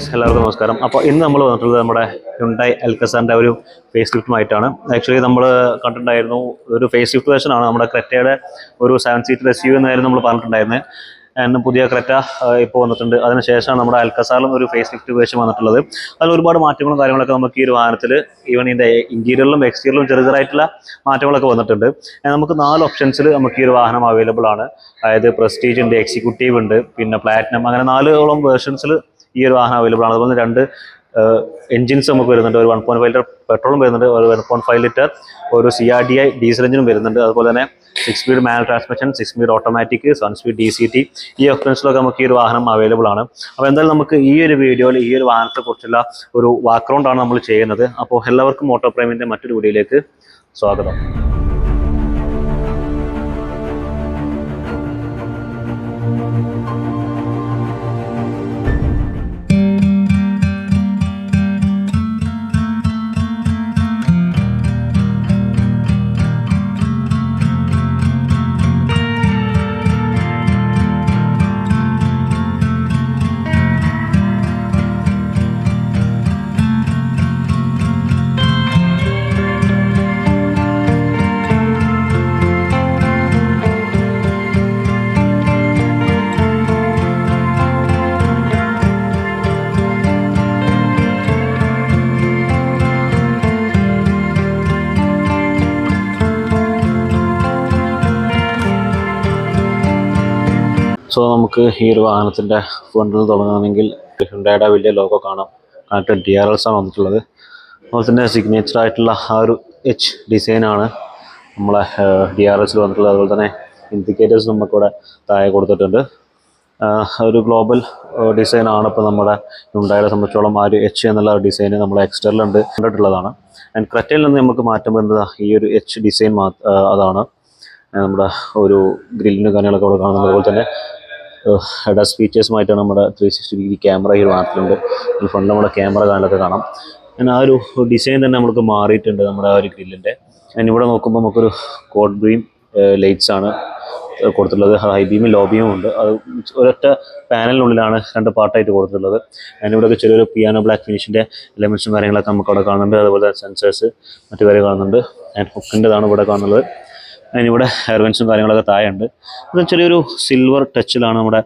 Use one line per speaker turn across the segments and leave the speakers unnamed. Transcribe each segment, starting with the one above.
Guys എല്ലാവർക്കും നമസ്കാരം. അപ്പോൾ ഇന്ന് നമ്മൾ വന്നിട്ടുള്ളത് നമ്മുടെ ഹുണ്ടായി അൽക്കസാന്റെ ഒരു ഫേസ് ലിഫ്റ്റുമായിട്ടാണ് ആക്ച്വലി നമ്മൾ കണ്ടിട്ടുണ്ടായിരുന്നു ഒരു ഫേസ് ലിഫ്റ്റ് വേർഷൻ ആണ് നമ്മുടെ ക്രെറ്റയുടെ ഒരു സെവൻ സീറ്റർ എസ് യു എന്നായിരുന്നു നമ്മൾ പറഞ്ഞിട്ടുണ്ടായിരുന്നത് ആൻഡ് പുതിയ ക്രെറ്റ ഇപ്പോൾ വന്നിട്ടുണ്ട്. അതിനുശേഷമാണ് നമ്മുടെ അൽക്കസാറിലും ഒരു ഫേസ് ലിഫ്റ്റ് വേഷം വന്നിട്ടുള്ളത്. അതിൽ ഒരുപാട് മാറ്റങ്ങളും കാര്യങ്ങളൊക്കെ നമുക്ക് ഈ ഒരു വാഹനത്തിൽ ഈവൻ ഇതിന്റെ ഇന്റീരിയറിലും എക്സ്റ്റീരിയറിലും ചെറിയ ചെറുതായിട്ടുള്ള മാറ്റങ്ങളൊക്കെ വന്നിട്ടുണ്ട്. നമുക്ക് നാല് ഓപ്ഷൻസിൽ നമുക്ക് ഈ ഒരു വാഹനം അവൈലബിൾ ആണ്. അതായത് പ്രസ്റ്റീജ് ഉണ്ട് എക്സിക്യൂട്ടീവ് ഉണ്ട് പിന്നെ പ്ലാറ്റിനം അങ്ങനെ നാലോളം വേർഷൻസിൽ ഈ ഒരു വാഹനം അവൈലബിൾ ആണ്. അതുപോലെ രണ്ട് എഞ്ചിൻസ് നമുക്ക് വരുന്നുണ്ട്. ഒരു വൺ പോയിന്റ് ഫൈവ് ലിറ്റർ പെട്രോളും വരുന്നുണ്ട്. ഒരു വൺ പോയിന്റ് ഫൈവ് ലിറ്റർ ഒരു C R D I diesel എഞ്ചിനും വരുന്നുണ്ട്. അതുപോലെ തന്നെ six speed manual transmission six speed automatic seven speed D C T ഈ ഓപ്ഷൻസിലൊക്കെ നമുക്ക് ഈ ഒരു വാഹനം അവൈലബിൾ ആണ്. അപ്പോൾ എന്തായാലും നമുക്ക് ഈ ഒരു വീഡിയോയിൽ ഈ ഒരു വാഹനത്തെ കുറിച്ചുള്ള ഒരു വാക്ക്ഗ്രൗണ്ട് ആണ് നമ്മൾ ചെയ്യുന്നത്. അപ്പോൾ എല്ലാവർക്കും ഓട്ടോ പ്രേമിന്റെ മറ്റൊരു വീഡിയോയിലേക്ക് സ്വാഗതം. സോ നമുക്ക് ഈ ഒരു വാഹനത്തിന്റെ ഫ്രണ്ടിൽ തുടങ്ങുകയാണെങ്കിൽ ഹുണ്ടായുടെ വലിയ ലോഗോ കാണാം. കണക്റ്റഡ് ഡി ആർ എൽസ് ആണ് വന്നിട്ടുള്ളത്. അതുപോലെ തന്നെ സിഗ്നേച്ചർ ആയിട്ടുള്ള ആ ഒരു എച്ച് ഡിസൈനാണ് നമ്മളെ ഡി ആർ എസിൽ വന്നിട്ടുള്ളത്. അതുപോലെ തന്നെ ഇൻഡിക്കേറ്റേഴ്സ് നമുക്കിവിടെ താഴെ കൊടുത്തിട്ടുണ്ട്. ഒരു ഗ്ലോബൽ ഡിസൈനാണ് ഇപ്പോൾ നമ്മുടെ ഹുണ്ടായെ സംബന്ധിച്ചോളം ആ ഒരു എച്ച് എന്നുള്ള ഡിസൈൻ നമ്മൾ എക്സ്റ്റേറിലുണ്ട് കണ്ടിട്ടുള്ളതാണ്. ആൻഡ് ക്രറ്റയിൽ നിന്ന് നമുക്ക് മാറ്റം വരുന്നത് ഈ ഒരു എച്ച് ഡിസൈൻ അതാണ്. നമ്മുടെ ഒരു ഗ്രില്ലിന്റെ കാര്യങ്ങളൊക്കെ അവിടെ കാണുന്നത് അതുപോലെ തന്നെ ഹെഡസ് ഫീച്ചേഴ്സുമായിട്ടാണ് നമ്മുടെ ത്രീ സിക്സ്റ്റി ഡിഗ്രി ക്യാമറ ഈ ഒരു ഫ്രണ്ട് നമ്മുടെ ക്യാമറ കാണലൊക്കെ കാണാം. അങ്ങനെ ആ ഒരു ഡിസൈൻ തന്നെ നമുക്ക് മാറിയിട്ടുണ്ട് നമ്മുടെ ആ ഒരു ഗ്രില്ലിന്റെ. ഇവിടെ നോക്കുമ്പോൾ നമുക്കൊരു കോഡ് ബ്രീം ലൈറ്റ്സ് ആണ് കൊടുത്തിട്ടുള്ളത്. ഹൈ ബീമും ലോ ബീമും ഉണ്ട്. അത് ഒരൊറ്റ പാനലിനുള്ളിലാണ് രണ്ട് പാർട്ടായിട്ട് കൊടുത്തിട്ടുള്ളത്. അതിനിവിടെയൊക്കെ ചെറിയൊരു പിയാനോ ബ്ലാക്ക് ഫിനിഷിന്റെ എലമെൻസും കാര്യങ്ങളൊക്കെ നമുക്ക് അവിടെ കാണുന്നുണ്ട്. അതുപോലെ സെൻസേഴ്സ് മറ്റു കാര്യം കാണുന്നുണ്ട്. ആൻഡ് ഹുക്കിന്റെതാണ് ഇവിടെ കാണുന്നത്. അതിനിവിടെ ഹെയർവെൻസും കാര്യങ്ങളൊക്കെ താഴെ ഉണ്ട് അത് ചെറിയൊരു സിൽവർ ടച്ചിലാണ് നമ്മുടെ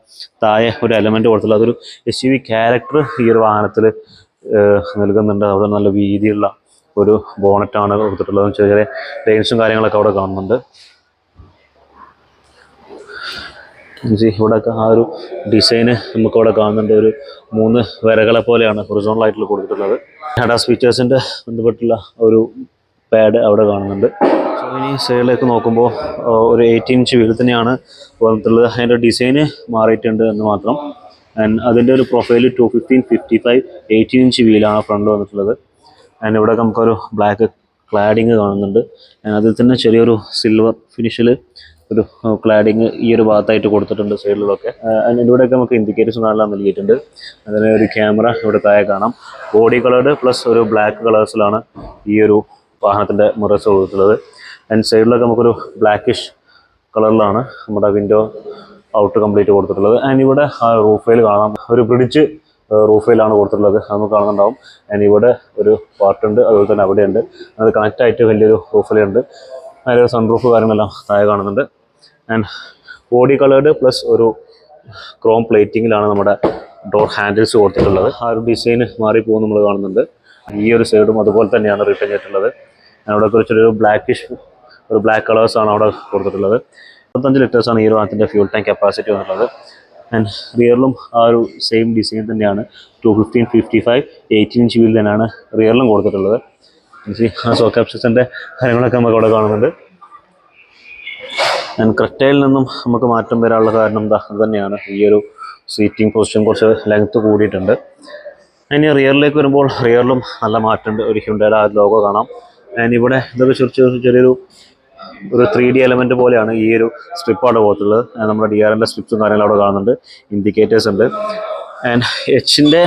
താഴെ ഒരു എലമെന്റ് കൊടുത്തുള്ളത് അതൊരു എസ് യു വി ക്യാരക്ടർ ഈ ഒരു വാഹനത്തിൽ നൽകുന്നുണ്ട്. അതുപോലെ നല്ല വീതിയുള്ള ഒരു ബോണറ്റാണ് കൊടുത്തിട്ടുള്ളത്. ചെറിയ ചെറിയ ലൈൻസും കാര്യങ്ങളൊക്കെ അവിടെ കാണുന്നുണ്ട്. ഇവിടെയൊക്കെ ആ ഒരു ഡിസൈന് നമുക്ക് അവിടെ കാണുന്നുണ്ട്. ഒരു മൂന്ന് വരകളെ പോലെയാണ് ഹൊറിസോണലായിട്ടുള്ള കൊടുത്തിട്ടുള്ളത്. ഹഡാസ് ഫീച്ചേഴ്സിന്റെ ബന്ധപ്പെട്ടുള്ള ഒരു പാഡ് അവിടെ കാണുന്നുണ്ട്. സോ ഇനി സൈഡിലേക്ക് നോക്കുമ്പോൾ ഒരു എയ്റ്റീൻ ഇഞ്ച് വീൽ തന്നെയാണ് വന്നിട്ടുള്ളത്. അതിന്റെ ഡിസൈന് മാറിയിട്ടുണ്ട് എന്ന് മാത്രം. ആൻഡ് അതിന്റെ ഒരു profile two fifteen fifty five eighteen inch വീലാണ് front വന്നിട്ടുള്ളത്. ആൻഡ് ഇവിടെ നമുക്കൊരു ബ്ലാക്ക് ക്ലാഡിങ് കാണുന്നുണ്ട്. അതിൽ തന്നെ ചെറിയൊരു സിൽവർ ഫിനിഷിൽ ഒരു ക്ലാഡിങ് ഈ ഒരു ഭാഗത്തായിട്ട് കൊടുത്തിട്ടുണ്ട് സൈഡിലൊക്കെ. ആൻഡ് ഇവിടെയൊക്കെ നമുക്ക് ഇൻഡിക്കേറ്റർസ് കാണാൻ നൽകിയിട്ടുണ്ട്. അതിന് ഒരു ക്യാമറ ഇവിടെ താഴെ കാണാം. ബോഡി കളേർഡ് പ്ലസ് ഒരു ബ്ലാക്ക് കളേഴ്സിലാണ് ഈ ഒരു വാഹനത്തിന്റെ മുറസ് കൊടുത്തിട്ടുള്ളത് ആൻഡ് സൈഡിലൊക്കെ നമുക്കൊരു ബ്ലാക്കിഷ് കളറിലാണ് നമ്മുടെ വിൻഡോ ഔട്ട് കംപ്ലീറ്റ് കൊടുത്തിട്ടുള്ളത്. ആൻഡ് ഇവിടെ ആ റൂഫയിൽ കാണാം. ഒരു ബ്രിഡ്ജ് റൂഫയിലാണ് കൊടുത്തിട്ടുള്ളത്. നമുക്ക് കാണുന്നുണ്ടാവും. ആൻഡ് ഇവിടെ ഒരു പാർട്ടുണ്ട് അതുപോലെ തന്നെ അവിടെയുണ്ട്. അത് കണക്റ്റ് ആയിട്ട് വലിയൊരു റൂഫിലുണ്ട് അതിലൊരു സൺ റൂഫ് കാര്യങ്ങളെല്ലാം താഴെ കാണുന്നുണ്ട്. ആൻഡ് ബോഡി കളേർഡ് പ്ലസ് ഒരു ക്രോം പ്ലേറ്റിങ്ങിലാണ് നമ്മുടെ ഡോർ ഹാൻഡിൽസ് കൊടുത്തിട്ടുള്ളത്. ആ ഒരു ഡിസൈൻ മാറിപ്പോകും നമ്മൾ കാണുന്നുണ്ട്. ഈ ഒരു സൈഡും അതുപോലെ തന്നെയാണ് റിട്ടേൺ ചെയ്തിട്ടുള്ളത്. അവിടെ കുറച്ചൊരു ബ്ലാക്കിഷ് ഒരു ബ്ലാക്ക് കളേഴ്സാണ് അവിടെ കൊടുത്തിട്ടുള്ളത്. മുപ്പത്തഞ്ച് ലിറ്റേഴ്സാണ് ഈ വാഹനത്തിന്റെ ഫ്യൂൾ ടാങ്ക് കപ്പാസിറ്റി വന്നിട്ടുള്ളത്. ആൻഡ് റിയറിലും ആ ഒരു സെയിം ഡിസൈൻ തന്നെയാണ്. Two fifteen fifty five eighteen inch wheel തന്നെയാണ് റിയറിലും കൊടുത്തിട്ടുള്ളത്. ആ സോക്ക് ആപ്ഷൻസിന്റെ കാര്യങ്ങളൊക്കെ നമുക്ക് അവിടെ കാണുന്നുണ്ട്. ഞാൻ ക്രെറ്റയിൽ നിന്നും നമുക്ക് മാറ്റം വരാനുള്ള കാരണം എന്താ തന്നെയാണ്. ഈ ഒരു സീറ്റിംഗ് പൊസിഷൻ കുറച്ച് ലെങ്ത്ത് കൂടിയിട്ടുണ്ട്. ഇനി റിയറിലേക്ക് വരുമ്പോൾ റിയറിലും നല്ല മാറ്റമുണ്ട്. ഒരു ഹ്യുണ്ടയുടെ ആ ലോഗോ കാണാം. ആൻഡ് ഇവിടെ ഇതൊക്കെ ചെറിയ ചെറിയൊരു ഒരു ത്രീ ഡി എലമെന്റ് പോലെയാണ് ഈ ഒരു സ്ട്രിപ്പ് അവിടെ പോകത്തുള്ളത് നമ്മുടെ ഡി ആർ ആറിന്റെ സ്ട്രിപ്സും കാര്യങ്ങളും അവിടെ കാണുന്നുണ്ട്. ഇൻഡിക്കേറ്റേഴ്സ് ഉണ്ട്. ആൻഡ് എച്ചിന്റെ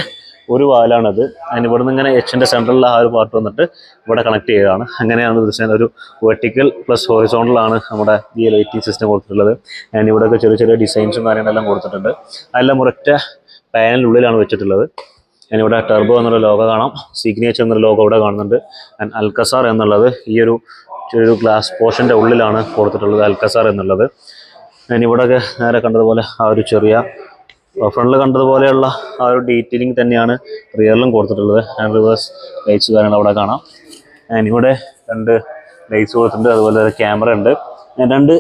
ഒരു വാലാണത്. അതിന് ഇവിടെ നിന്ന് ഇങ്ങനെ എച്ചിന്റെ സെൻട്രലിൽ ആ ഒരു പാർട്ട് വന്നിട്ട് ഇവിടെ കണക്ട് ചെയ്തതാണ്. അങ്ങനെയാണ് ദൃശ്യം ഒരു വെർട്ടിക്കൽ പ്ലസ് ഹോറിസോണ്ടലാണ് നമ്മുടെ ഈ ലൈറ്റിംഗ് സിസ്റ്റം കൊടുത്തിട്ടുള്ളത്. ആൻഡ് ഇവിടെയൊക്കെ ചെറിയ ചെറിയ ഡിസൈൻസും കാര്യങ്ങളെല്ലാം കൊടുത്തിട്ടുണ്ട്. അതെല്ലാം ഒരൊറ്റ പാനലിനുള്ളിലാണ് വെച്ചിട്ടുള്ളത്. ഞാനിവിടെ ടെർബോ എന്നുള്ള ലോഗോ കാണാം. സിഗ്നേച്ചർ എന്നൊരു ലോഗോ ഇവിടെ കാണുന്നുണ്ട്. ആൻഡ് അൽക്കസാർ എന്നുള്ളത് ഈ ഒരു ചെറിയൊരു ഗ്ലാസ് പോർഷന്റെ ഉള്ളിലാണ് കൊടുത്തിട്ടുള്ളത് അൽക്കസാർ എന്നുള്ളത്. ഞാൻ ഇവിടെയൊക്കെ നേരെ കണ്ടതുപോലെ ആ ഒരു ചെറിയ ഫ്രണ്ടിൽ കണ്ടതുപോലെയുള്ള ആ ഒരു ഡീറ്റെയിലിംഗ് തന്നെയാണ് റിയറിലും കൊടുത്തിട്ടുള്ളത്. ആൻഡ് റിവേഴ്സ് ലൈറ്റ്സ് കാര്യങ്ങൾ അവിടെ കാണാം. ആൻഡ് ഇവിടെ രണ്ട് ലൈറ്റ്സ് കൊടുത്തിട്ടുണ്ട്. അതുപോലെ ക്യാമറ ഉണ്ട്. രണ്ട്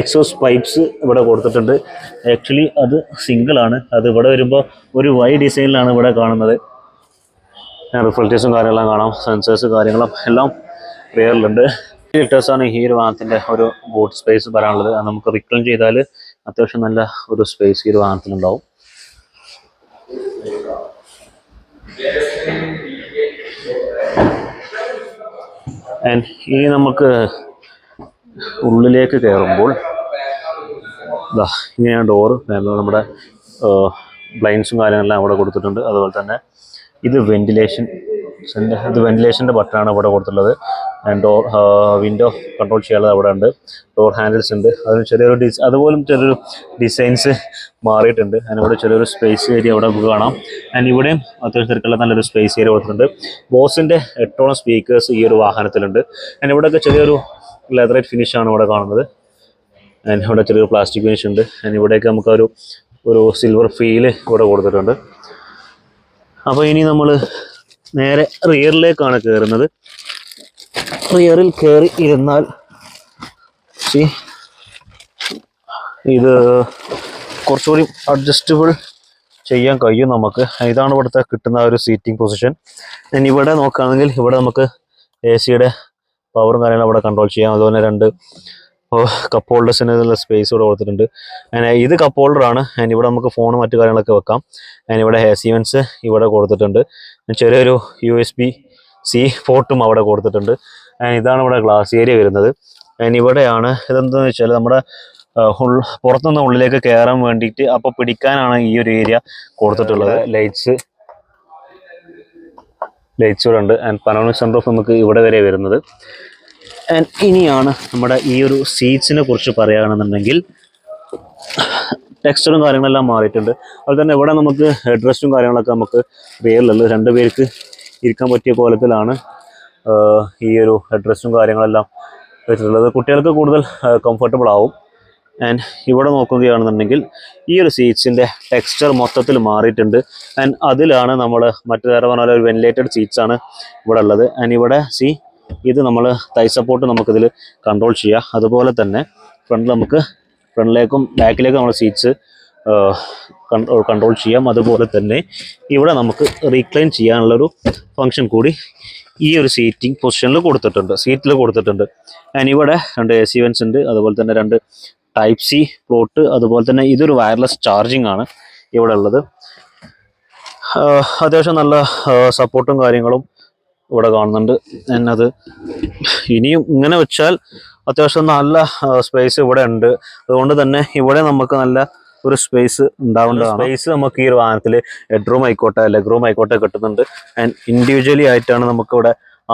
എക്സോസ് പൈപ്സ് ഇവിടെ കൊടുത്തിട്ടുണ്ട്. ആക്ച്വലി അത് സിംഗിൾ ആണ്. അത് ഇവിടെ വരുമ്പോൾ ഒരു വൈ ഡിസൈനിലാണ് ഇവിടെ കാണുന്നത്. റിഫ്ലക്റ്റേഴ്സും കാര്യങ്ങളും കാണാം. സെൻസേഴ്സ് കാര്യങ്ങളും എല്ലാം റിയറിലുണ്ട് ലിറ്റേഴ്സാണ് ഈ ഒരു വാഹനത്തിന്റെ ഒരു ബോട്ട് സ്പേസ് പറയാനുള്ളത് അത് നമുക്ക് റിക്ലൈൻ ചെയ്താൽ അത്യാവശ്യം നല്ല ഒരു സ്പേസ് ഈ ഒരു വാഹനത്തിനുണ്ടാവും ആൻഡ് ഇനി നമുക്ക് ഉള്ളിലേക്ക് കയറുമ്പോൾ ഇങ്ങനെയാണ് ഡോറ് നമ്മുടെ ബ്ലൈൻസും കാര്യങ്ങളെല്ലാം അവിടെ കൊടുത്തിട്ടുണ്ട്. അതുപോലെ തന്നെ ഇത് വെന്റിലേഷൻ ഇത് വെന്റിലേഷന്റെ ബട്ടണാണ് ഇവിടെ കൊടുത്തിട്ടുള്ളത്. ഡോർ വിൻഡോ കൺട്രോൾ ചെയ്യാനുള്ളത് അവിടെ ഉണ്ട്. ഡോർ ഹാൻഡിൽസ് ഉണ്ട്. അതിന് ചെറിയൊരു ഡിസ് അതുപോലും ചെറിയൊരു ഡിസൈൻസ് മാറിയിട്ടുണ്ട്. അതിനോട് ചെറിയൊരു സ്പേസ് ഏരിയ അവിടെ നമുക്ക് കാണാം. ആൻഡ് ഇവിടെയും അത്യാവശ്യം തിരക്കുള്ള നല്ലൊരു സ്പേസ് ഏരിയ കൊടുത്തിട്ടുണ്ട്. ബോസിന്റെ എട്ടോളം സ്പീക്കേഴ്സ് ഈ ഒരു വാഹനത്തിലുണ്ട്. ആൻഡ് ഇവിടെയൊക്കെ ചെറിയൊരു ലെതറേറ്റ് ആണ് ഇവിടെ കാണുന്നത്. ആൻഡ് ഇവിടെ ചെറിയൊരു പ്ലാസ്റ്റിക് ഫിനിഷ് ഉണ്ട്. ആൻഡ് ഇവിടെയൊക്കെ നമുക്കൊരു ഒരു സിൽവർ ഫീൽ ഇവിടെ കൊടുത്തിട്ടുണ്ട്. അപ്പോൾ ഇനി നമ്മൾ നേരെ റിയറിലേക്കാണ് കയറുന്നത് റിയറിൽ കയറി ഇരുന്നാൽ ഇത് കുറച്ചുകൂടി അഡ്ജസ്റ്റബിൾ ചെയ്യാൻ കഴിയും നമുക്ക്. ഇതാണ് ഇവിടുത്തെ കിട്ടുന്ന ഒരു സീറ്റിംഗ് പൊസിഷൻ ഇനി ഇവിടെ നോക്കുകയാണെങ്കിൽ ഇവിടെ നമുക്ക് എ സിയുടെ പവറും കാര്യങ്ങളും അവിടെ കൺട്രോൾ ചെയ്യാം. അതുപോലെ രണ്ട് കപ്പ് ഹോൾഡേഴ്സിന് ഹോൾഡേഴ്സിനുള്ള സ്പേസ് ഇവിടെ കൊടുത്തിട്ടുണ്ട്. അങ്ങനെ ഇത് കപ്പ് ഹോൾഡറാണ് അതിന് ഇവിടെ നമുക്ക് ഫോണും മറ്റു കാര്യങ്ങളൊക്കെ വെക്കാം. അതിന് ഇവിടെ സീവൻസ് ഇവിടെ കൊടുത്തിട്ടുണ്ട്. ചെറിയൊരു യു എസ് ബി സി പോർട്ടും അവിടെ കൊടുത്തിട്ടുണ്ട്. And ഇതാണ് ഇവിടെ ഗ്ലാസ് ഏരിയ വരുന്നത്. And ഇവിടെയാണ് ഇതെന്താണെന്ന് വെച്ചാൽ നമ്മുടെ പുറത്തുനിന്ന് ഉള്ളിലേക്ക് കയറാൻ വേണ്ടിയിട്ട് അപ്പോൾ പിടിക്കാനാണ് ഈ ഒരു ഏരിയ കൊടുത്തിട്ടുള്ളത്. ലൈറ്റ്സ് ലൈറ്റ്സ് ഇവിടെ ഉണ്ട് ആൻഡ് പനോണിക് സൺറൂഫ് നമുക്ക് ഇവിടെ വരെ വരുന്നത്. ആൻഡ് ഇനിയാണ് നമ്മുടെ ഈ ഒരു സീറ്റ്സിനെ കുറിച്ച് പറയുകയാണെന്നുണ്ടെങ്കിൽ ടെക്സ്ചറും കാര്യങ്ങളെല്ലാം മാറിയിട്ടുണ്ട്. അതുപോലെ തന്നെ ഇവിടെ നമുക്ക് ഹെഡ് റെസ്റ്റും കാര്യങ്ങളൊക്കെ നമുക്ക് പേരിലുള്ളത് രണ്ട് പേർക്ക് ഇരിക്കാൻ പറ്റിയ കോലത്തിലാണ് ഈ ഒരു ഹെഡ് റെസ്റ്റും കാര്യങ്ങളെല്ലാം വെച്ചിട്ടുള്ളത്. കുട്ടികൾക്ക് കൂടുതൽ കംഫർട്ടബിൾ ആവും. ആൻഡ് ഇവിടെ നോക്കുകയാണെന്നുണ്ടെങ്കിൽ ഈ ഒരു സീറ്റ്സിന്റെ ടെക്സ്ചർ മൊത്തത്തിൽ മാറിയിട്ടുണ്ട്. ആൻഡ് അതിലാണ് നമ്മൾ മറ്റു നേരെ പറഞ്ഞ പോലെ ഒരു വെന്റിലേറ്റഡ് സീറ്റ്സ് ആണ് ഇവിടെ ഉള്ളത്. ആൻഡ് ഇവിടെ സി ഇത് നമ്മൾ തൈ സപ്പോർട്ട് നമുക്കിതിൽ കൺട്രോൾ ചെയ്യാം. അതുപോലെ തന്നെ ഫ്രണ്ടിൽ നമുക്ക് ഫ്രണ്ടിലേക്കും ബാക്കിലേക്കും നമ്മൾ സീറ്റ്സ് കൺട്രോൾ ചെയ്യാം. അതുപോലെ തന്നെ ഇവിടെ നമുക്ക് റീക്ലൈൻ ചെയ്യാനുള്ളൊരു ഫങ്ഷൻ കൂടി ഈ ഒരു സീറ്റിംഗ് പൊസിഷനിൽ കൊടുത്തിട്ടുണ്ട്. സീറ്റിൽ കൊടുത്തിട്ടുണ്ട്. ആൻഡ് ഇവിടെ രണ്ട് എ സി വെൻസ് ഉണ്ട്. അതുപോലെ തന്നെ രണ്ട് ടൈപ്പ് സി പ്ലോട്ട് അതുപോലെ തന്നെ ഇതൊരു വയർലെസ് ചാർജിങ് ആണ് ഇവിടെ ഉള്ളത്. അത്യാവശ്യം നല്ല സപ്പോർട്ടും കാര്യങ്ങളും ഇവിടെ കാണുന്നുണ്ട് എന്നത്. ഇനിയും ഇങ്ങനെ വെച്ചാൽ അത്യാവശ്യം നല്ല സ്പേസ് ഇവിടെ ഉണ്ട്. അതുകൊണ്ട് തന്നെ ഇവിടെ നമുക്ക് നല്ല ഒരു സ്പേസ് ഉണ്ടാവേണ്ടതാണ്. സ്പേസ് നമുക്ക് ഈ ഒരു വാഹനത്തിൽ ഹെഡ് റൂം ആയിക്കോട്ടെ ലെഗ് റൂം ആയിക്കോട്ടെ കിട്ടുന്നുണ്ട്. ആൻഡ് ഇൻഡിവിജ്വലി ആയിട്ടാണ് നമുക്ക്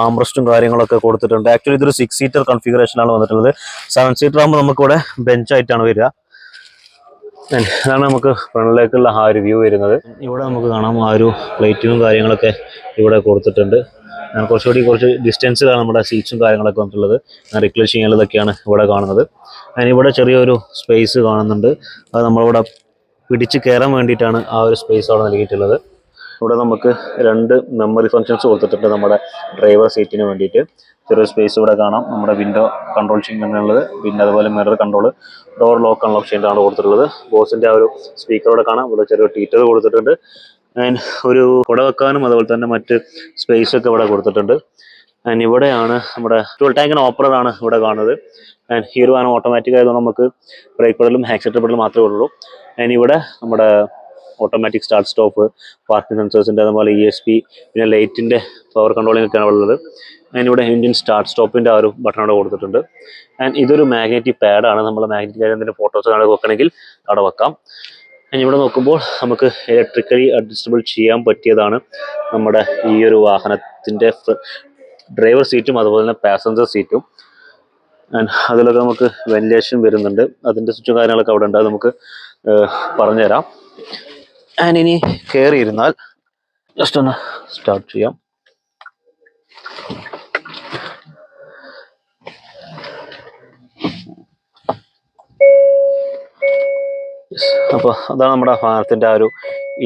ആംറസ്റ്റും കാര്യങ്ങളൊക്കെ കൊടുത്തിട്ടുണ്ട്. ആക്ച്വലി ഇതൊരു സിക്സ് സീറ്റർ കൺഫിഗറേഷനാണ് വന്നിട്ടുള്ളത്. സെവൻ സീറ്റർ ആകുമ്പോൾ നമുക്കിവിടെ ബെഞ്ച് ആയിട്ടാണ് വരിക. അതാണ് നമുക്ക് ഫ്രണ്ടിലേക്കുള്ള ആ ഒരു വ്യൂ വരുന്നത്. ഇവിടെ നമുക്ക് കാണാം ആ ഒരു പ്ലേറ്റിനും കാര്യങ്ങളൊക്കെ ഇവിടെ കൊടുത്തിട്ടുണ്ട്. കുറച്ചുകൂടി കുറച്ച് ഡിസ്റ്റൻസിലാണ് നമ്മുടെ സീറ്റ്സും കാര്യങ്ങളൊക്കെ വന്നിട്ടുള്ളത്. ഞാൻ റിക്ലൈസ് ചെയ്യാനുള്ളതൊക്കെയാണ് ഇവിടെ കാണുന്നത്. അതിന് ഇവിടെ ചെറിയൊരു സ്പേസ് കാണുന്നുണ്ട്. അത് നമ്മളിവിടെ പിടിച്ച് കയറാൻ വേണ്ടിയിട്ടാണ് ആ ഒരു സ്പേസ് അവിടെ നൽകിയിട്ടുള്ളത്. ഇവിടെ നമുക്ക് രണ്ട് മെമ്മറി ഫങ്ഷൻസ് കൊടുത്തിട്ടുണ്ട് നമ്മുടെ ഡ്രൈവർ സീറ്റിന് വേണ്ടിയിട്ട്. ചെറിയ സ്പേസ് ഇവിടെ കാണാം. നമ്മുടെ വിൻഡോ കൺട്രോൾ ചെയ്യാനുള്ളത് പിന്നെ അതുപോലെ mirror control door lock unlock ചെയ്യേണ്ടതാണ് കൊടുത്തിട്ടുള്ളത്. ബോസിന്റെ ആ ഒരു സ്പീക്കർ ഇവിടെ കാണാം. ഇവിടെ ചെറിയ ടീറ്റർ കൊടുത്തിട്ടുണ്ട്. ആൻഡ് ഒരു കുട വെക്കാനും അതുപോലെ തന്നെ മറ്റ് സ്പേസ് ഒക്കെ ഇവിടെ കൊടുത്തിട്ടുണ്ട്. ആൻഡ് ഇവിടെയാണ് നമ്മുടെ ട്വൽ ടാങ്കിന് ഓപ്പറാണ് ഇവിടെ കാണുന്നത്. ആൻഡ് ഹീറോ ആണ് ഓട്ടോമാറ്റിക് ആയതുകൊണ്ട് നമുക്ക് ബ്രേക്ക് പെടലും ആക്സിലേറ്റർ പെടലും മാത്രമേ ഉള്ളൂ. ആൻഡ് ഇവിടെ നമ്മുടെ ഓട്ടോമാറ്റിക് സ്റ്റാർട്ട് സ്റ്റോപ്പ് പാർക്കിംഗ് സെൻസേഴ്സിന്റെ അതുപോലെ ഇ എസ് പി പിന്നെ ലൈറ്റിന്റെ പവർ കൺട്രോളിംഗ് ഒക്കെയാണ് ഉള്ളത്. അതിനിവിടെ ഇന്ത്യൻ സ്റ്റാർട്ട് സ്റ്റോപ്പിന്റെ ആ ഒരു ബട്ടൺ അവിടെ കൊടുത്തിട്ടുണ്ട്. ആൻഡ് ഇതൊരു മാഗ്നറ്റിക് പാഡാണ് നമ്മൾ മാഗ്നറ്റിക് അതിന്റെ ഫോട്ടോസ് കാണാൻ വെക്കണമെങ്കിൽ അവിടെ വെക്കാം. ഇവിടെ നോക്കുമ്പോൾ നമുക്ക് ഇലക്ട്രിക്കലി അഡ്ജസ്റ്റബിൾ ചെയ്യാൻ പറ്റിയതാണ് നമ്മുടെ ഈ ഒരു വാഹനത്തിന്റെ ഡ്രൈവർ സീറ്റും അതുപോലെ തന്നെ പാസഞ്ചർ സീറ്റും ആൻഡ് അതിലൊക്കെ നമുക്ക് വെന്റിലേഷൻ വരുന്നുണ്ട്. അതിന്റെ സ്വിച്ചും കാര്യങ്ങളൊക്കെ അവിടെ ഉണ്ട്. നമുക്ക് പറഞ്ഞുതരാം. ഇനി കയറിയിരുന്നാൽ ജസ്റ്റ് ഒന്ന് സ്റ്റാർട്ട് ചെയ്യാം. അപ്പോൾ അതാണ് നമ്മുടെ വാഹനത്തിന്റെ ആ ഒരു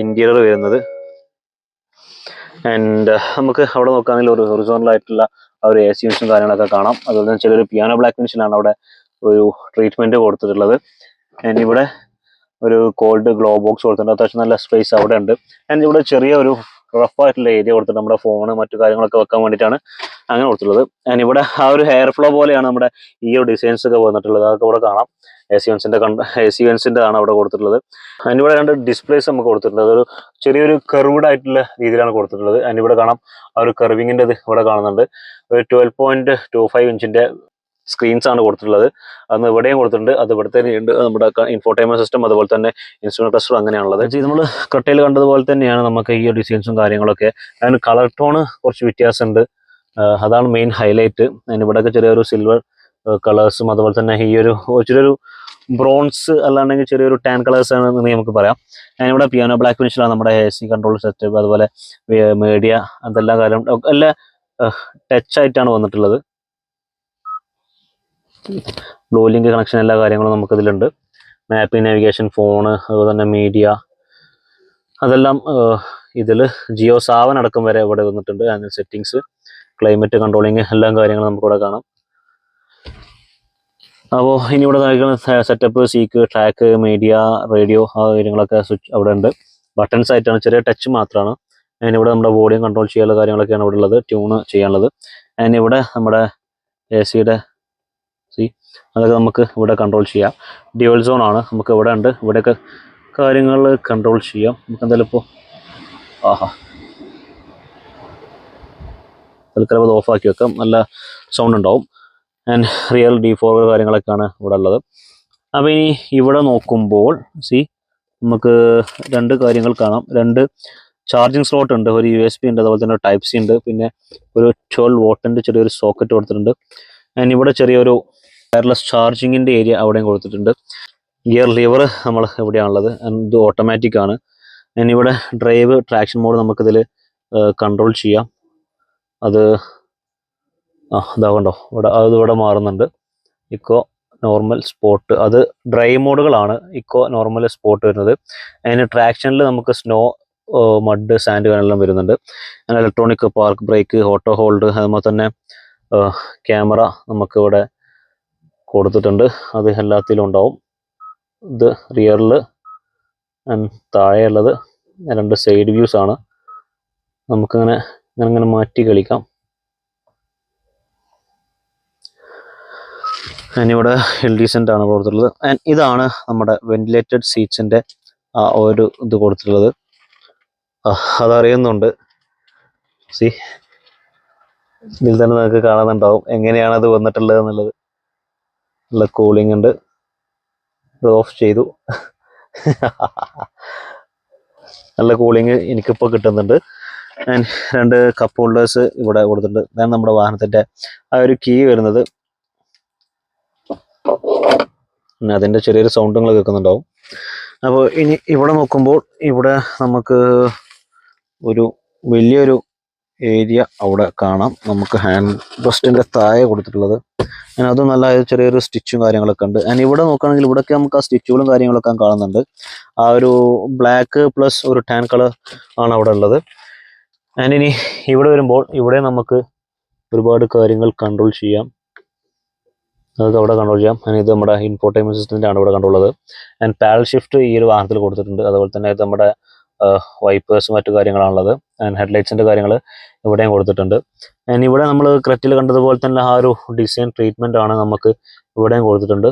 ഇന്റീരിയർ വരുന്നത്. ആൻഡ് നമുക്ക് അവിടെ നോക്കുകയാണെങ്കിൽ ഒരു ഹൊറിസോണൽ ആയിട്ടുള്ള ആ ഒരു എ സി മെഷീൻ കാര്യങ്ങളൊക്കെ കാണാം. അതുപോലെ തന്നെ ചിലൊരു പിയാനോ ബ്ലാക്ക് മെഷീനാണ് അവിടെ ഒരു ട്രീറ്റ്മെന്റ് കൊടുത്തിട്ടുള്ളത്. ആൻഡ് ഇവിടെ ഒരു കോൾഡ് ഗ്ലോ ബോക്സ് കൊടുത്തിട്ടുണ്ട്. അത്യാവശ്യം നല്ല സ്പേസ് അവിടെ ഉണ്ട് ആൻഡ് ഇവിടെ ചെറിയ ഒരു റഫ് ആയിട്ടുള്ള ഏരിയ കൊടുത്തിട്ട് നമ്മുടെ ഫോണ് മറ്റു കാര്യങ്ങളൊക്കെ വെക്കാൻ വേണ്ടിയിട്ടാണ് അങ്ങനെ കൊടുത്തിട്ടുള്ളത്. ആൻഡ് ഇവിടെ ആ ഒരു ഹെയർ ഫ്ലോ പോലെയാണ് നമ്മുടെ ഈ ഒരു ഡിസൈൻസ് ഒക്കെ വന്നിട്ടുള്ളത്. അതൊക്കെ ഇവിടെ കാണാം. എ സി വെൻസിന്റെ കണ്ട എ സി വെൻസിന്റെ ആണ് അവിടെ കൊടുത്തിട്ടുള്ളത്. ആൻഡ് ഇവിടെ രണ്ട് ഡിസ്പ്ലേസ് നമുക്ക് കൊടുത്തിട്ടുണ്ട്. അതൊരു ചെറിയൊരു കർവ്ഡ് ആയിട്ടുള്ള രീതിയിലാണ് കൊടുത്തിട്ടുള്ളത്. ആൻഡ് ഇവിടെ കാണാം. ആ ഒരു കർവിങ്ങിന്റെത് ഇവിടെ കാണുന്നുണ്ട്. ഒരു ട്വൽവ് പോയിന്റ് ടു ഫൈവ് ഇഞ്ചിന്റെ സ്ക്രീൻസ് ആണ് കൊടുത്തിട്ടുള്ളത്. അന്ന് ഇവിടെയും കൊടുത്തിട്ടുണ്ട്. അത് ഇവിടെ തന്നെയുണ്ട് നമ്മുടെ ഇൻഫോർടൈൻമെന്റ് സിസ്റ്റം അതുപോലെ തന്നെ ഇൻസ്ട്രുമെന്റ് ക്ലസ്റ്റർ അങ്ങനെയാണുള്ളത്. നമ്മൾ കട്ടയിൽ കണ്ടതുപോലെ തന്നെയാണ് നമുക്ക് ഈ ഡിസൈൻസും കാര്യങ്ങളൊക്കെ. അതിന് കളർ ടോണ് കുറച്ച് വ്യത്യാസമുണ്ട്. അതാണ് മെയിൻ ഹൈലൈറ്റ് അതിന് ഇവിടെയൊക്കെ ചെറിയൊരു സിൽവർ കളേഴ്സും അതുപോലെ തന്നെ ഈ ഒരു ചെറിയൊരു ബ്രോൺസ് അല്ലാണ്ടെങ്കിൽ ചെറിയൊരു ടാൻ കളേഴ്സ് ആണ് എന്ന് നമുക്ക് പറയാം. ഞാനിവിടെ പിയാനോ ബ്ലാക്ക് ഫിനിഷിലാണ് നമ്മുടെ എ സി കൺട്രോൾ സെറ്റപ്പ് അതുപോലെ മീഡിയ അതെല്ലാം കാര്യം എല്ലാം ടച്ച് ആയിട്ടാണ് വന്നിട്ടുള്ളത്. ബ്ലൂ ലിങ്ക് കണക്ഷൻ എല്ലാ കാര്യങ്ങളും നമുക്കിതിലുണ്ട്. മാപ്പിംഗ് നാവിഗേഷൻ ഫോണ് അതുപോലെ തന്നെ മീഡിയ അതെല്ലാം ഇതിൽ ജിയോ സാവൻ അടക്കം വരെ ഇവിടെ വന്നിട്ടുണ്ട്. അതിന് സെറ്റിങ്സ് ക്ലൈമറ്റ് കൺട്രോളിങ് എല്ലാം കാര്യങ്ങളും നമുക്കിവിടെ കാണാം. അപ്പോൾ ഇനി ഇവിടെ നൽകുന്ന setup seek track media radio ആ കാര്യങ്ങളൊക്കെ സ്വിച്ച് അവിടെ ഉണ്ട്. ബട്ടൺസ് ആയിട്ടാണ് ചെറിയ ടച്ച് മാത്രമാണ് അതിന് ഇവിടെ നമ്മുടെ വോളിയം കൺട്രോൾ ചെയ്യാനുള്ള കാര്യങ്ങളൊക്കെയാണ് ഇവിടെ ഉള്ളത്. ട്യൂണ് ചെയ്യാനുള്ളത്. അതിന് ഇവിടെ നമ്മുടെ എ സിയുടെ അതൊക്കെ നമുക്ക് ഇവിടെ കൺട്രോൾ ചെയ്യാം. ഡ്യുവൽ സോൺ ആണ് നമുക്ക് ഇവിടെ ഉണ്ട്. ഇവിടെയൊക്കെ കാര്യങ്ങൾ കൺട്രോൾ ചെയ്യാം. നമുക്ക് എന്തായാലും ഇപ്പോൾ ആഹാ. തൽക്കാലം അത് ഓഫാക്കി വെക്കാം. നല്ല സൗണ്ട് ഉണ്ടാവും. ആൻഡ് റിയൽ ഡി ഫോർ കാര്യങ്ങളൊക്കെയാണ് ഇവിടെ ഉള്ളത്. അപ്പോൾ ഇനി ഇവിടെ നോക്കുമ്പോൾ സി നമുക്ക് രണ്ട് കാര്യങ്ങൾ കാണാം. രണ്ട് ചാർജിങ് സ്ലോട്ട് ഉണ്ട്. ഒരു യു എസ് പി ഉണ്ട് അതുപോലെ തന്നെ ടൈപ്പ് സി ഉണ്ട്. പിന്നെ ഒരു ട്വൽവ് വോട്ടിന്റെ ചെറിയൊരു സോക്കറ്റ് കൊടുത്തിട്ടുണ്ട്. ആൻഡ് ഇവിടെ ചെറിയൊരു വയർലെസ് ചാർജിങ്ങിന്റെ ഏരിയ അവിടെയും കൊടുത്തിട്ടുണ്ട്. ഗിയർ ലിവർ നമ്മൾ എവിടെയാണുള്ളത്? ഇത് ഓട്ടോമാറ്റിക് ആണ്. ഇവിടെ ഡ്രൈവ് ട്രാക്ഷൻ മോഡ് നമുക്കിതിൽ കൺട്രോൾ ചെയ്യാം. അത് ആ ഇതാകണ്ടോ ഇവിടെ അത് ഇവിടെ മാറുന്നുണ്ട്. ഇക്കോ നോർമൽ സ്പോട്ട് അത് ഡ്രൈവ് മോഡുകളാണ് ഇക്കോ നോർമൽ സ്പോട്ട് വരുന്നത്. അതിന് ട്രാക്ഷനിൽ നമുക്ക് സ്നോ മഡ് സാൻഡ് കാനെല്ലാം വരുന്നുണ്ട്. അങ്ങനെ electronic park brake auto hold അതുപോലെ തന്നെ ക്യാമറ നമുക്ക് ഇവിടെ കൊടുത്തിട്ടുണ്ട്. അത് എല്ലാത്തിലും ഉണ്ടാവും. ഇത് റിയറിൽ താഴെയുള്ളത് രണ്ട് സൈഡ് വ്യൂസ് ആണ്. നമുക്കങ്ങനെ ഇങ്ങനെ ഇങ്ങനെ മാറ്റി കളിക്കാം. ഞാനിവിടെ എൽ ഡീസന്റ് ആണ് കൊടുത്തിട്ടുള്ളത്. ആൻഡ് ഇതാണ് നമ്മുടെ വെന്റിലേറ്റഡ് സീറ്റ്സിന്റെ ആ ഒരു ഇത് കൊടുത്തിട്ടുള്ളത്. അതറിയുന്നുണ്ട്. സി ഇതിൽ തന്നെ നിങ്ങൾക്ക് കാണുന്നുണ്ടാവും. എങ്ങനെയാണ് അത് വന്നിട്ടുള്ളത് എന്നുള്ളത്. നല്ല കൂളിംഗ് ഉണ്ട്. ഓഫ് ചെയ്തു. നല്ല കൂളിംഗ് എനിക്കിപ്പോൾ കിട്ടുന്നുണ്ട്. ഞാൻ രണ്ട് കപ്പ് ഹോൾഡേഴ്സ് ഇവിടെ കൊടുത്തിട്ടുണ്ട്. ഇതാണ് നമ്മുടെ വാഹനത്തിന്റെ ആ ഒരു കീ വരുന്നത്. പിന്നെ അതിന്റെ ചെറിയൊരു സൗണ്ടുകൾ കേൾക്കുന്നുണ്ടാവും. അപ്പോൾ ഇനി ഇവിടെ നോക്കുമ്പോൾ ഇവിടെ നമുക്ക് ഒരു വലിയൊരു ഏരിയ അവിടെ കാണാം. നമുക്ക് ഹാൻഡ് ബ്രസ്റ്റിന്റെ താഴെ കൊടുത്തിട്ടുള്ളത്. ഞാൻ അത് നല്ല ചെറിയൊരു സ്റ്റിച്ചും കാര്യങ്ങളൊക്കെ ഉണ്ട്. ഞാൻ ഇവിടെ നോക്കുകയാണെങ്കിൽ ഇവിടെയൊക്കെ നമുക്ക് ആ സ്റ്റിച്ചുകളും കാര്യങ്ങളൊക്കെ കാണുന്നുണ്ട്. ആ ഒരു ബ്ലാക്ക് പ്ലസ് ഒരു ടാൻ കളർ ആണ് അവിടെ ഉള്ളത്. ഇനി ഇവിടെ വരുമ്പോൾ ഇവിടെ നമുക്ക് ഒരുപാട് കാര്യങ്ങൾ കൺട്രോൾ ചെയ്യാം. നമുക്ക് അവിടെ കൺട്രോൾ ചെയ്യാം. ഇത് നമ്മുടെ ഇൻഫോർടൈൻമെന്റ് സിസ്റ്റത്തിന്റെ ആണ് ഇവിടെ കൺട്രോൾ ഉള്ളത്. ആൻഡ് പാരൽ ഷിഫ്റ്റ് ഈ ഒരു വാഹനത്തിൽ കൊടുത്തിട്ടുണ്ട്. അതുപോലെ തന്നെ നമ്മുടെ വൈപ്പേഴ്സ് മറ്റു കാര്യങ്ങളാണുള്ളത്. ആൻഡ് ഹെഡ്ലൈറ്റ്സിന്റെ കാര്യങ്ങൾ ഇവിടെയും കൊടുത്തിട്ടുണ്ട്. ആൻഡ് ഇവിടെ നമ്മൾ ക്രെറ്റിൽ കണ്ടതുപോലെ തന്നെ ആ ഒരു ഡിസൈൻ ട്രീറ്റ്മെന്റ് ആണ് നമുക്ക് ഇവിടെയും കൊടുത്തിട്ടുണ്ട്.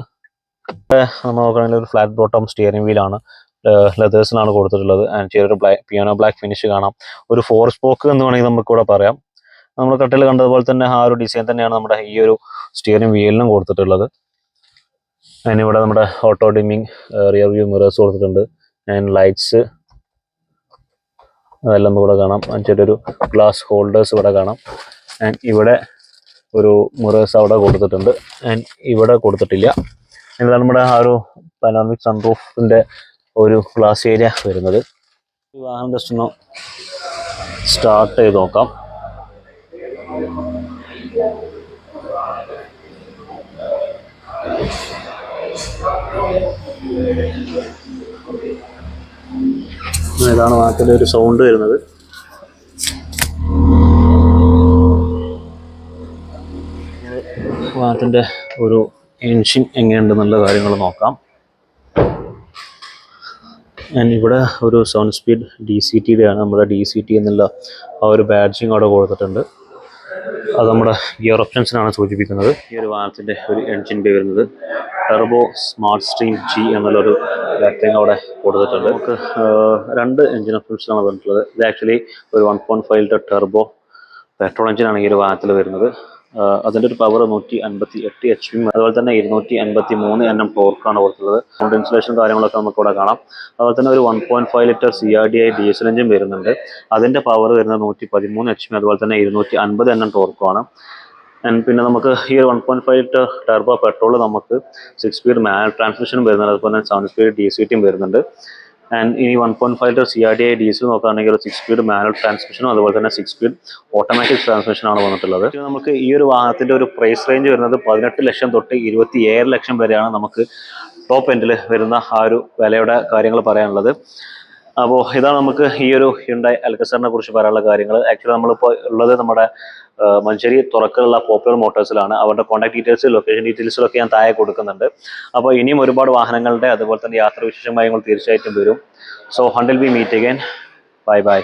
നമ്മൾ നോക്കുകയാണെങ്കിൽ ഒരു ഫ്ലാറ്റ് ബോട്ടം സ്റ്റിയറിംഗ് വീലാണ് ലെതേഴ്സിലാണ് കൊടുത്തിട്ടുള്ളത്. ആൻഡ് ചെറിയൊരു ബ്ലാക്ക് പിയാനോ ബ്ലാക്ക് ഫിനിഷ് കാണാം. ഒരു ഫോർ സ്പോക്ക് എന്ന് വേണമെങ്കിൽ നമുക്ക് ഇവിടെ പറയാം. നമ്മൾ ക്രെറ്റിൽ കണ്ടതുപോലെ തന്നെ ആ ഒരു ഡിസൈൻ തന്നെയാണ് നമ്മുടെ ഈ ഒരു സ്റ്റിയറിംഗ് വീലിനും കൊടുത്തിട്ടുള്ളത്. ഇവിടെ നമ്മുടെ auto dimming rear view mirrors കൊടുത്തിട്ടുണ്ട്. ആൻഡ് ലൈറ്റ്സ് അതെല്ലാം ഇവിടെ കാണാം. ചെറിയൊരു ഗ്ലാസ് ഹോൾഡേഴ്സ് ഇവിടെ കാണാം. ആൻഡ് ഇവിടെ ഒരു മിറേഴ്സ് അവിടെ കൊടുത്തിട്ടുണ്ട്. ആൻഡ് ഇവിടെ കൊടുത്തിട്ടില്ല. ഇതാണ് നമ്മുടെ ആ ഒരു പനോമിക് സൺറൂഫിന്റെ ഒരു ഗ്ലാസ് ഏരിയ വരുന്നത്. ഈ വാഹനം ജസ്റ്റ് ഒന്ന് സ്റ്റാർട്ട് ചെയ്ത് നോക്കാം. ഇതാണ് വാക്കിന്റെ ഒരു സൗണ്ട് വരുന്നത്. വാക്കിന്റെ ഒരു എൻഷിൻ എങ്ങനെയുണ്ടെന്നുള്ള കാര്യങ്ങൾ നോക്കാം. ഞാൻ ഇവിടെ ഒരു സൗണ്ട് സ്പീഡ് ഡി സി ടിയുടെ ആണ് നമ്മുടെ ഡി സി ടി എന്നുള്ള ആ ഒരു ബാഡ്ജിങ് അവിടെ കൊടുത്തിട്ടുണ്ട്. അത് നമ്മുടെ ഗിയർ ഓപ്ഷൻസിനാണ് സൂചിപ്പിക്കുന്നത്. ഈ ഒരു വാഹനത്തിന്റെ ഒരു എൻജിൻ വരുന്നത്. ടെർബോ സ്മാർട്ട് സ്ട്രീം ജി എന്നുള്ളൊരു ബാറ്ററിങ് അവിടെ കൊടുത്തിട്ടുണ്ട്. നമുക്ക് രണ്ട് എഞ്ചിൻ ഓപ്ഷൻസാണ് പറഞ്ഞിട്ടുള്ളത് ഇത് ആക്ച്വലി ഒരു one point five litre turbo petrol എഞ്ചിനാണ് ഈ ഒരു വാഹനത്തിൽ വരുന്നത്. അതിന്റെ ഒരു പവർ നൂറ്റി അൻപത്തി എട്ട് എച്ച് പി അതുപോലെ തന്നെ ഇരുന്നൂറ്റി അൻപത്തി മൂന്ന് എൻ എം ടോർക്കാണ് കൊടുത്തിട്ടുള്ളത്. സൗണ്ട് ഇൻസുലേഷൻ കാര്യങ്ങളൊക്കെ നമുക്ക് ഇവിടെ കാണാം. അതുപോലെ തന്നെ ഒരു one point five litre C R D I diesel engine വരുന്നുണ്ട്. അതിന്റെ പവർ വരുന്നത് നൂറ്റി പതിമൂന്ന് എച്ച് പി അതുപോലെ തന്നെ ഇരുന്നൂറ്റി അൻപത് എൻ എം ടോർക്കുമാണ് And പിന്നെ നമുക്ക് ഈ ഒരു one point five litre turbo petrol നമുക്ക് സിക്സ് സ്പീഡ് മാനുവൽ ട്രാൻസ്മിഷനും വരുന്നുണ്ട്. അതുപോലെ തന്നെ സെവൻ സ്പീഡ് ഡി സി ടിയും വരുന്നുണ്ട്. ആൻഡ് ഇനി one point five litre C R D I diesel നോക്കുകയാണെങ്കിൽ ഒരു സിക്സ് സ്പീഡ് മാനുവൽ ട്രാൻസ്മിഷനും അതുപോലെ തന്നെ സിക്സ് സ്പീഡ് ഓട്ടോമാറ്റിക് ട്രാൻസ്മിഷനാണ് വന്നിട്ടുള്ളത്. നമുക്ക് ഈ ഒരു വാഹനത്തിന്റെ ഒരു പ്രൈസ് റേഞ്ച് വരുന്നത് പതിനെട്ട് ലക്ഷം തൊട്ട് ഇരുപത്തി ഏഴ് ലക്ഷം വരെയാണ് നമുക്ക് ടോപ്പ് എൻഡിൽ വരുന്ന ആ ഒരു വിലയുടെ കാര്യങ്ങൾ പറയാനുള്ളത്. അപ്പോൾ ഇതാണ് നമുക്ക് ഈ ഒരു ഹ്യുണ്ടായി അൽക്കസറിനെ കുറിച്ച് പറയാനുള്ള കാര്യങ്ങൾ ആക്ച്വലി നമ്മളിപ്പോൾ ഉള്ളത് നമ്മുടെ മഞ്ചേരി തുറക്കലുള്ള പോപ്പുലർ മോട്ടോഴ്സിലാണ് അവരുടെ കോൺടാക്ട് ഡീറ്റെയിൽസ് ലൊക്കേഷൻ ഡീറ്റെയിൽസിലൊക്കെ ഞാൻ താഴെ കൊടുക്കുന്നുണ്ട്. അപ്പോൾ ഇനിയും ഒരുപാട് വാഹനങ്ങളുടെ അതുപോലെ തന്നെ യാത്രാ വിശേഷമായ തീർച്ചയായിട്ടും വരും. So until we meet again bye bye